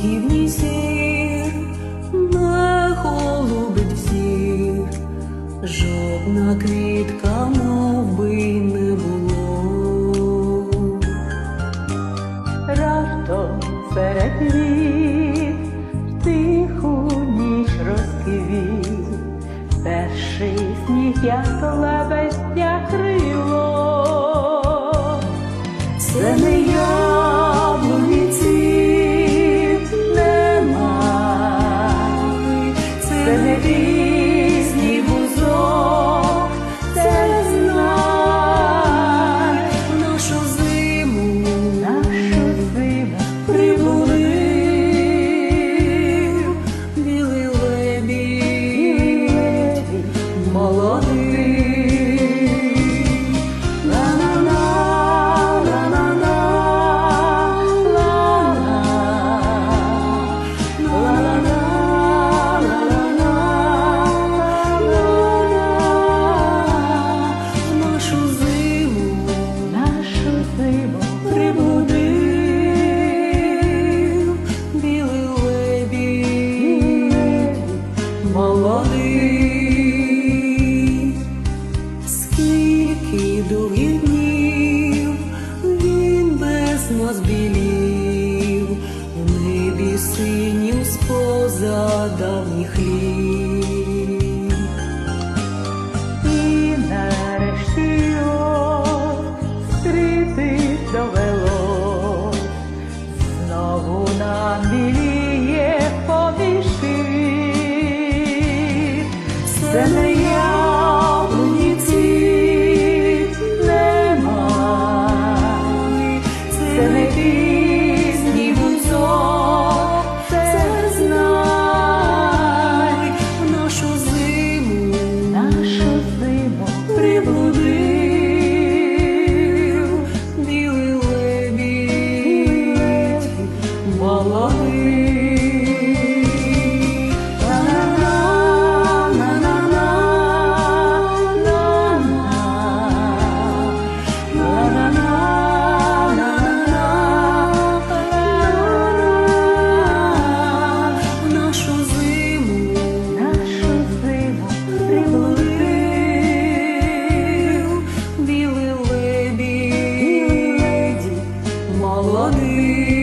снігівний сір не голубить всіх, жодна квітка мов не було. Раптом серед в тиху ніч розквіт, перший сніг лебедя без нас білів, в небі синів споза давніх літ. і нарешті зустрітись довелось, знову нам біліє поміж молодий.